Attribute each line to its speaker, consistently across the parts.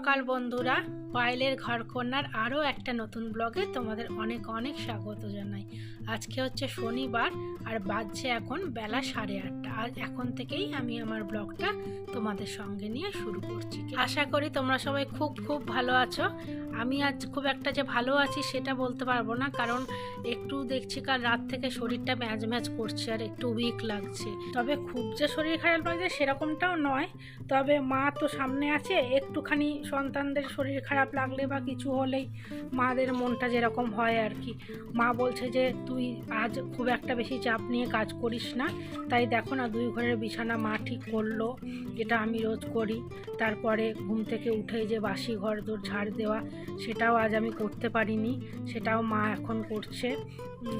Speaker 1: local Honduras পায়েলের ঘরকন্যার আরও একটা নতুন ব্লগে তোমাদের অনেক অনেক স্বাগত জানাই। আজকে হচ্ছে শনিবার আর বাজছে এখন বেলা সাড়ে আটটা। আজ এখন থেকেই আমি আমার ব্লগটা তোমাদের সঙ্গে নিয়ে শুরু করছি। আশা করি তোমরা সবাই খুব খুব ভালো আছো। আমি আজ খুব একটা যে ভালো আছি সেটা বলতে পারব না, কারণ একটু দেখছি কাল রাত থেকে শরীরটা ম্যাচ ম্যাচ করছে আর একটু উইক লাগছে। তবে খুব যে শরীর খারাপ লাগছে সেরকমটাও নয়, তবে মা তো সামনে আছে, একটুখানি সন্তানদের শরীর খারাপ লাগলে বা কিছু হলেই মাদের মনটা যেরকম হয় আর কি। মা বলছে যে, তুই আজ খুব একটা বেশি চাপ নিয়ে কাজ করিস না। তাই দেখো না, দুই ঘরের বিছানা মা ঠিক করল, যেটা আমি রোজ করি। তারপরে ঘুম থেকে উঠেই যে বাসি ঘর দোর ঝাড় দেওয়া, সেটাও আজ আমি করতে পারিনি। সেটাও মা এখন করছে।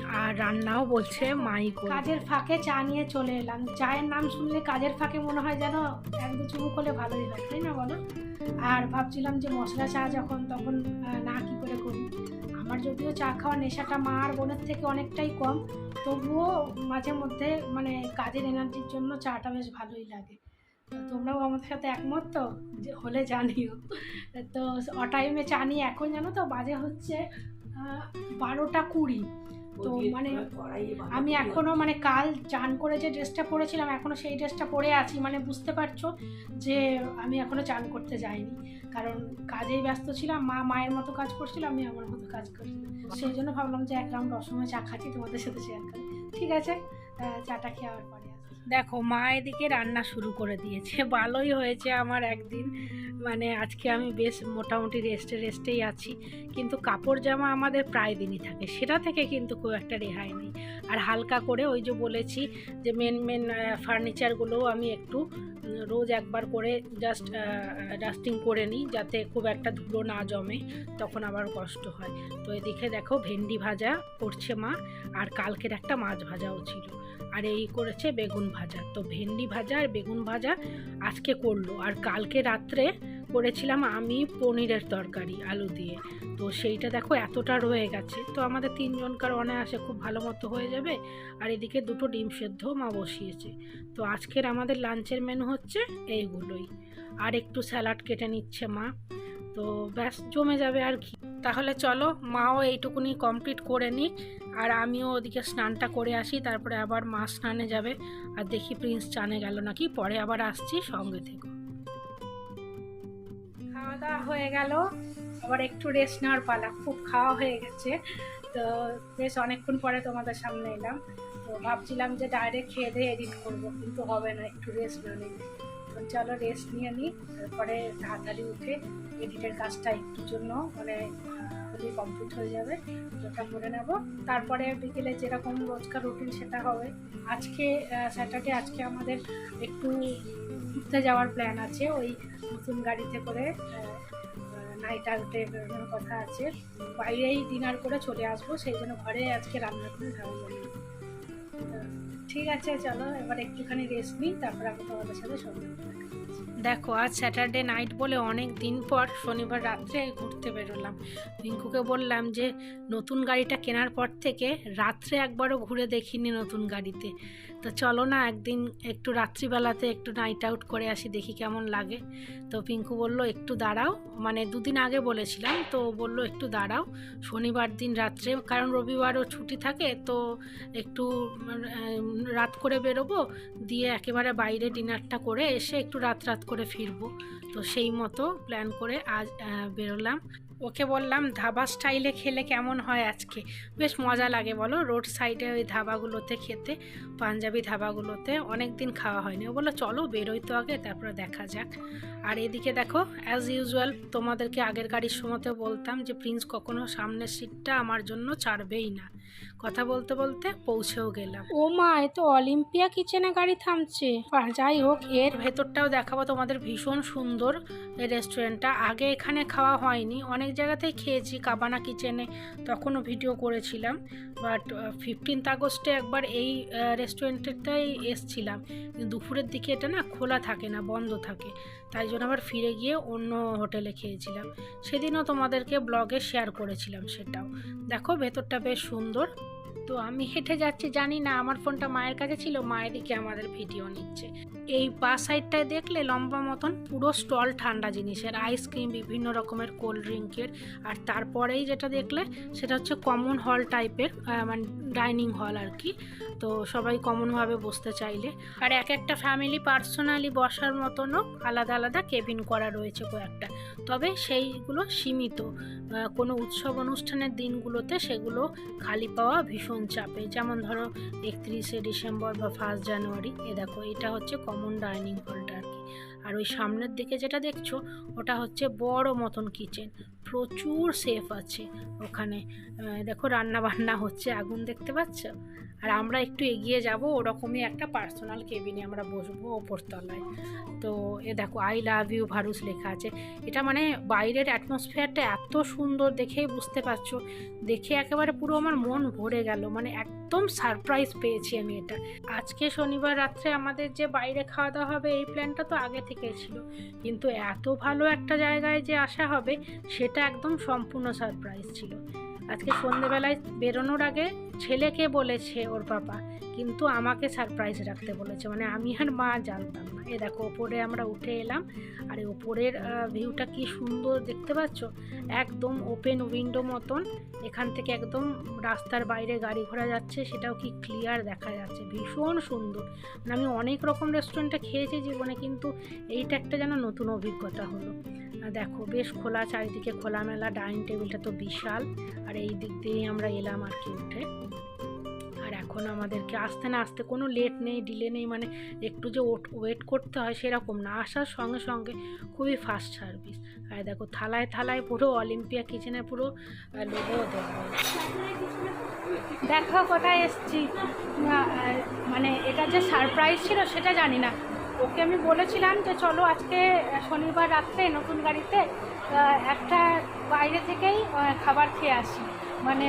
Speaker 1: আর রান্নাও বলছে মাই কাজের ফাঁকে চা নিয়ে চলে এলাম। চায়ের নাম শুনলে কাজের ফাঁকে মনে হয় যেন এক দু চুমুক হলে ভালোই হয় তাই না বলো? আর ভাবছিলাম যে মশলা চা যখন তখন না কি করে করি। আমার যদিও চা খাওয়ার নেশাটা মা আর বোনের থেকে অনেকটাই কম, তবুও মাঝে মধ্যে মানে কাজের এনার্জির জন্য চাটা বেশ ভালোই লাগে। তোমরাও আমাদের সাথে একমত তো? যে হলে জানিও। তো অটাইমে চা নিয়ে, এখন জানো তো বাজে হচ্ছে বারোটা কুড়ি। তো মানে আমি এখনও মানে কাল চান করে যে ড্রেসটা পরেছিলাম এখনও সেই ড্রেসটা পরে আছি। মানে বুঝতে পারছ যে আমি এখনও চান করতে যাইনি। কারণ কাজেই ব্যস্ত ছিলাম মা মায়ের মতো কাজ করছিল আমি আমার মতো কাজ করি সেই জন্য ভাবলাম যে এক রাউন্ড অসময় চা খাচ্ছি তোমাদের সাথে শেয়ার করি। ঠিক আছে? চাটা খেয়ে আসছি। দেখো, মা এদিকে রান্না শুরু করে দিয়েছে। ভালোই হয়েছে আমার একদিন। মানে আজকে আমি বেশ মোটামুটি রেস্টে রেস্টেই আছি। কিন্তু কাপড় জামা আমাদের প্রায় দিনই থাকে। সেটা থেকে কিন্তু খুব একটা রেহাই নেই। আর হালকা করে ওই যে বলেছি যে মেন মেন ফার্নিচারগুলোও আমি একটু রোজ একবার করে জাস্ট ডাস্টিং করে নিই যাতে খুব একটা ধুলো না জমে। তখন আবার কষ্ট হয়। তো এদিকে দেখো ভেন্ডি ভাজা করছে মা। আর কালকের একটা মাছ ভাজাও ছিল। আর এই করেছে বেগুন ভাজা। তো ভেন্ডি ভাজা আর বেগুন ভাজা আজকে করল। আর কালকে রাত্রে করেছিলাম আমি পনিরের তরকারি, আলু দিয়ে। তো সেইটা দেখো এতটা রয়ে গেছে। তো আমাদের তিনজনকার অনায়াসে খুব ভালো মতো হয়ে যাবে। আর এদিকে দুটো ডিম সেদ্ধ মা বসিয়েছে। তো আজকের আমাদের লাঞ্চের মেনু হচ্ছে এইগুলোই। আর একটু স্যালাড কেটে নিচ্ছে মা। তো ব্যাস, জমে যাবে আর কি তাহলে চলো, মাও এইটুকুনি কমপ্লিট করে নিক, আর আমিও ওদিকে স্নানটা করে আসি, তারপরে আবার মা স্নানে যাবে, আর দেখি প্রিন্স চানে গেল নাকি, পরে আবার আসছি সঙ্গে থেকে। খাওয়া দাওয়া হয়ে গেল, আবার একটু রেস্ট নেওয়ার পালা, খুব খাওয়া হয়ে গেছে। তো বেশ, অনেকক্ষণ পরে তোমাদের সামনে এলাম। তো ভাবছিলাম যে ডাইরেক্ট খেয়ে দিয়ে এডিট করব, কিন্তু হবে না, একটু রেস্ট না তো চলো রেস্ট নিয়ে নিই, তারপরে তাড়াতাড়ি উঠে এডিটের কাজটা একটুর জন্য মানে হলেই কমপ্লিট হয়ে যাবে, ওটা করে নেব। তারপরে বিকেলে যেরকম রোজকার রুটিন সেটা হবে। আজকে স্যাটারডে আজকে আমাদের একটু ঘুরতে যাওয়ার প্ল্যান আছে, ওই নতুন গাড়িতে করে নাইট আউটে বেরোনোর কথা আছে। বাইরেই ডিনার করে চলে আসব, সেই জন্য ঘরে আজকে রান্না করে খাওয়া যাবে ঠিক আছে, চলো, এবার একটুখানি রেস্ট নিই, তারপর আমি তোমাদের সাথে সঙ্গে দেখো, আজ স্যাটারডে নাইট বলে অনেক দিন পর শনিবার রাত্রে ঘুরতে বেরোলাম। রিঙ্কুকে বললাম যে, নতুন গাড়িটা কেনার পর থেকে রাত্রে একবারও ঘুরে দেখিনি নতুন গাড়িতে। তো চলো না একদিন একটু রাত্রিবেলাতে একটু নাইট আউট করে আসি, দেখি কেমন লাগে। তো পিঙ্কু বলল, একটু দাঁড়াও। মানে দুদিন আগে বলেছিলাম, তো বলল, একটু দাঁড়াও, শনিবার দিন রাত্রে, কারণ রবিবারও ছুটি থাকে, তো একটু রাত করে বেরোবো, দিয়ে একেবারে বাইরে ডিনারটা করে এসে একটু রাত রাত করে ফিরবো। তো সেই মতো প্ল্যান করে আজ বেরোলাম। ওকে বললাম, ধাবা স্টাইলে খেলে কেমন হয় আজকে? বেশ মজা লাগে, বলো। রোড সাইডে ওই ধাবাগুলোতে খেতে, পাঞ্জাবি ধাবাগুলোতে অনেক দিন খাওয়া হয়নি। ও বলল, চলো, বেরোই তো আগে, তারপরে দেখা যাক। আর এদিকে দেখো অ্যাজ ইউজুয়াল তোমাদেরকে আগের গাড়ির সময়তে বলতাম যে প্রিন্স কখনো সামনের সিটটা আমার জন্য ছাড়বেই না। কথা বলতে বলতে পৌঁছেও গেলাম। ও মা, এ তো অলিম্পিয়া কিচেনে গাড়ি থামছে। যাই হোক, এর ভেতরটাও দেখাবো তোমাদের, ভীষণ সুন্দর। এই রেস্টুরেন্টটা আগে এখানে খাওয়া হয়নি, অনেক জায়গাতেই খেয়েছি, কাবানা কিচেনে তখনও ভিডিও করেছিলাম। বাট ফিফটিন্থ আগস্টে একবার এই রেস্টুরেন্টটাই এসছিলাম। দুপুরের দিকে এটা না খোলা থাকে না, বন্ধ থাকে। তাই জন্য আবার ফিরে গিয়ে অন্য হোটেলে খেয়েছিলাম। সেদিনও তোমাদেরকে ব্লগে শেয়ার করেছিলাম সেটাও। দেখো, ভেতরটা বেশ সুন্দর। তো আমি হেঁটে যাচ্ছি, জানি না, আমার ফোনটা মায়ের কাছে ছিল মায়ের দিকে আমাদের ভিডিও নিচ্ছে। এই পা সাইডটায় দেখলে লম্বা মতন পুরো স্টল ঠান্ডা জিনিসের আইসক্রিম বিভিন্ন রকমের কোল্ড ড্রিঙ্কের আর তারপরেই যেটা দেখলে, সেটা হচ্ছে কমন হল টাইপের মানে ডাইনিং হল আর কি। তো সবাই কমনভাবে বসতে চাইলে। আর এক একটা ফ্যামিলি পার্সোনালি বসার মতনও আলাদা আলাদা কেবিন করা রয়েছে কয়েকটা। তবে সেইগুলো সীমিত কোনো উৎসব অনুষ্ঠানের দিনগুলোতে সেগুলো খালি পাওয়া ভীষণ চাপে। যেমন ধরো একত্রিশে ডিসেম্বর বা ফার্স্ট জানুয়ারি এ দেখো এটা হচ্ছে কমন ডাইনিং হলটা আর কি আর ওই সামনের দিকে যেটা দেখছ, ওটা হচ্ছে বড় মতন কিচেন প্রচুর সেফ আছে ওখানে। দেখো রান্না বান্না হচ্ছে, আগুন দেখতে পাচ্ছ? আর আমরা একটু এগিয়ে যাব, ওরকমই একটা পার্সোনাল কেবিনে আমরা বসবো ওপর তলায় তো এ দেখো আই লাভ ইউ ভারুস লেখা আছে। এটা মানে বাইরের অ্যাটমসফিয়ারটা এত সুন্দর দেখেই বুঝতে পারছ। দেখে একেবারে পুরো আমার মন ভরে গেল মানে একদম সারপ্রাইজ পেয়েছি আমি এটা। আজকে শনিবার রাত্রে আমাদের যে বাইরে খাওয়া দাওয়া হবে, এই প্ল্যানটা তো আগে থেকে ছিল। কিন্তু এত ভালো একটা জায়গায় যে আসা হবে, সেটা একদম সম্পূর্ণ সারপ্রাইজ ছিল। আজকে সন্ধেবেলায় বেরোনোর আগে ছেলেকে বলেছে ওর বাবা, কিন্তু আমাকে সারপ্রাইজ রাখতে বলেছে। মানে আমি আর মা জানতাম না। এ দেখো, ওপরে আমরা উঠে এলাম, আর ওপরের ভিউটা কি সুন্দর দেখতে পাচ্ছ? একদম ওপেন উইন্ডো মতন। এখান থেকে একদম রাস্তার বাইরে গাড়ি ঘোড়া যাচ্ছে, সেটাও কি ক্লিয়ার দেখা যাচ্ছে। ভীষণ সুন্দর। মানে আমি অনেক রকম রেস্টুরেন্টে খেয়েছি জীবনে, কিন্তু এইটা একটা যেন নতুন অভিজ্ঞতা হলো। দেখো, বেশ খোলা, চারিদিকে খোলামেলা ডাইনিং টেবিলটা তো বিশাল। আর এই দিক দিয়েই আমরা এলাম আর কি উঠে। এখন আমাদেরকে আসতে না আসতে কোনো লেট নেই ডিলে নেই মানে একটু যে ওয়েট করতে হয় সেরকম না। আসার সঙ্গে সঙ্গে খুবই ফাস্ট সার্ভিস আর দেখো থালায় থালায় পুরো অলিম্পিয়া কিচেনে পুরো লোগো হয়েছে। দেখো কোথায় এসছি। মানে এটা যে সারপ্রাইজ ছিল সেটা জানি না। ওকে আমি বলেছিলাম যে চলো আজকে শনিবার রাত্রে নতুন গাড়িতে একটা বাইরে থেকেই খাবার খেয়ে আসি। মানে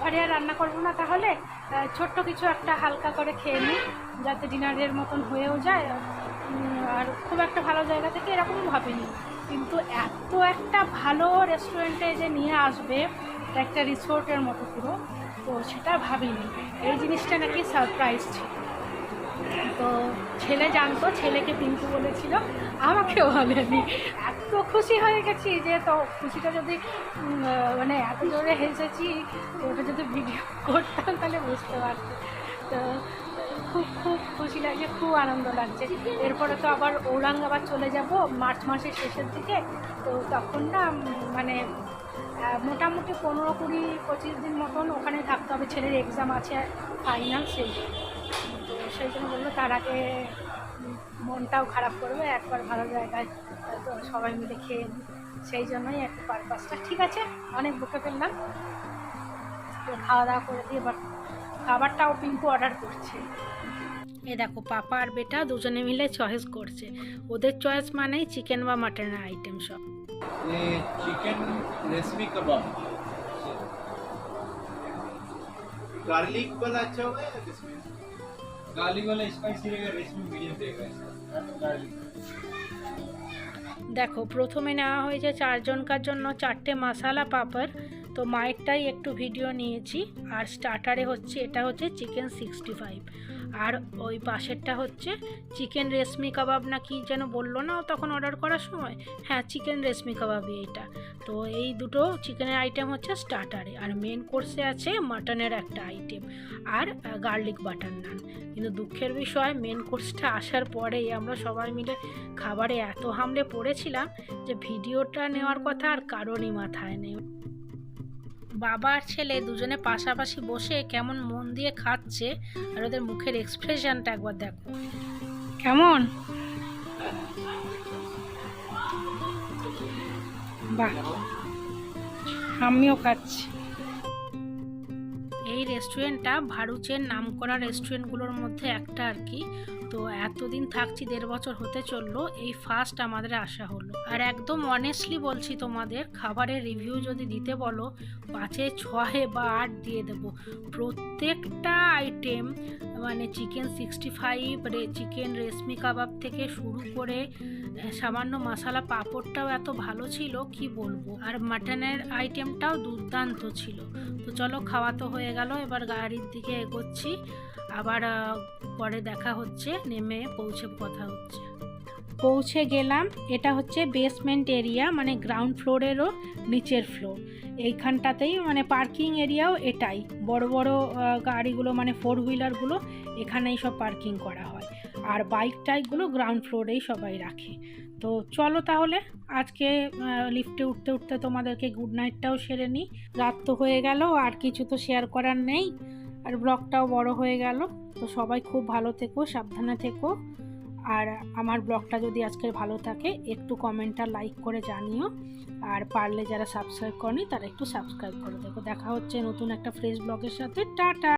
Speaker 1: ঘরে আর রান্না করব না তাহলে ছোট্ট কিছু একটা হালকা করে খেয়ে নিই, যাতে ডিনারের মতন হয়েও যায়। আর খুব একটা ভালো জায়গা থেকে এরকম ভাবিনি। কিন্তু এত একটা ভালো রেস্টুরেন্টে যে নিয়ে আসবে একটা রিসোর্টের মতো পুরো, তো সেটা ভাবিনি। এই জিনিসটা নাকি সারপ্রাইজ ছিল। তো ছেলে জানতো, ছেলেকে পিন্টু বলেছিল, আমাকেও বলেনি। এত খুশি হয়ে গেছি যে তো খুশিটা যদি মানে এত জোরে হেসেছি, তো ওটা যদি ভিডিও করতাম তাহলে বুঝতে পারতো তো খুব খুব খুশি লাগছে, খুব আনন্দ লাগছে। এরপরে তো আবার ঔরঙ্গাবাদ চলে যাব মার্চ মাসের শেষের দিকে। তো তখন না মানে মোটামুটি পনেরো কুড়ি পঁচিশ দিন মতন ওখানে থাকতে হবে। ছেলের এক্সাম আছে ফাইনাল সেই। তো সেই জন্য বলল তার আগে মনটাও খারাপ করবে, একবার ভালো জায়গায় তো সবাই মিলে খেয়ে নিই। সেই জন্যই একটা পারপাসটা ঠিক আছে অনেক বকে ফেললাম তো খাওয়া দাওয়া করে দিয়ে এবার খাবারটাও পিঙ্কু অর্ডার করছে এ দেখো পাপা আর বেটা দুজনে মিলে চয়েস করছে ওদের চয়েস মানেই চিকেন বা মাটনের আইটেম সব
Speaker 2: ये चिकन रेशमी कबाब गार्लिक वाला अच्छा होगा या किसमें
Speaker 3: गार्लिक वाला स्पाइसी रहेगा रेशमी मीडियम रहेगा गार्लिक
Speaker 1: দেখো, প্রথমে নেওয়া হয়েছে চারজনকার জন্য চারটে মশালা পাপড়। তো মায়েরটাই একটু ভিডিও নিয়েছি। আর স্টার্টারে হচ্ছে, এটা হচ্ছে চিকেন সিক্সটি ফাইভ আর ওই পাশেরটা হচ্ছে চিকেন রেশমি কাবাব না কি যেন বলল না তখন অর্ডার করার সময়? হ্যাঁ চিকেন রেশমি কাবাবই এটা তো এই দুটো চিকেনের আইটেম হচ্ছে স্টার্টারে আর মেন কোর্সে আছে মাটনের একটা আইটেম আর গার্লিক বাটার নান কিন্তু দুঃখের বিষয় মেন কোর্সটা আসার পরেই আমরা সবাই মিলে খাবারে এত হামলে পড়েছিলাম যে ভিডিওটা নেওয়ার কথা আর কারোরই মাথায় নেই। বাবা আর ছেলে দুজনে পাশাপাশি বসে কেমন মন দিয়ে খাচ্ছে আর ওদের মুখের এক্সপ্রেশনটা একবার দেখো। কেমন? বাহ, আমিও খাচ্ছি। এই রেস্টুরেন্টটা ভারুচের নামকরা রেস্টুরেন্টগুলোর মধ্যে একটা আর কি। তো এতদিন থাকছি, দেড় বছর হতে চলল, এই ফার্স্ট আমাদের আসা হলো। আর একদম অনেস্টলি বলছি তোমাদের, খাবারের রিভিউ যদি দিতে বলো, পাঁচে ছয়ে বা আট দিয়ে দেবো। প্রত্যেকটা আইটেম মানে চিকেন সিক্সটি ফাইভ রে চিকেন রেশমি কাবাব থেকে শুরু করে সামান্য মশালা পাঁপড়টাও এত ভালো ছিল, কি বলব? আর মাটনের আইটেমটাও দুর্দান্ত ছিল। তো চলো, খাওয়া তো হয়ে গেল, এবার গাড়ির দিকে এগোচ্ছি। আবার পরে দেখা হচ্ছে, নেমে পৌঁছে কথা হচ্ছে। পৌঁছে গেলাম, এটা হচ্ছে বেসমেন্ট এরিয়া মানে গ্রাউন্ড ফ্লোরেরও নিচের ফ্লোর এইখানটাতেই মানে পার্কিং এরিয়াও এটাই। বড় বড় গাড়িগুলো মানে ফোর হুইলারগুলো এখানেই সব পার্কিং করা হয়। আর বাইক টাইকগুলো গ্রাউন্ড ফ্লোরেই সবাই রাখে। তো চলো তাহলে, আজকে লিফটে উঠতে উঠতে তোমাদেরকে গুড নাইটটাও সেরে নিই। রাত তো হয়ে গেল, আর কিছু তো শেয়ার করার নেই। আর ব্লগটাও বড় হয়ে গেল। তো সবাই খুব ভালো থেকো, সাবধানে থেকো। আর আমার ব্লগটা যদি আজকের ভালো থাকে, একটু কমেন্টটা লাইক করে জানিও। আর পারলে যারা সাবস্ক্রাইব করনি, তারা একটু সাবস্ক্রাইব করে দেখো। দেখা হচ্ছে নতুন একটা ফ্রেশ ব্লগের সাথে। টাটা!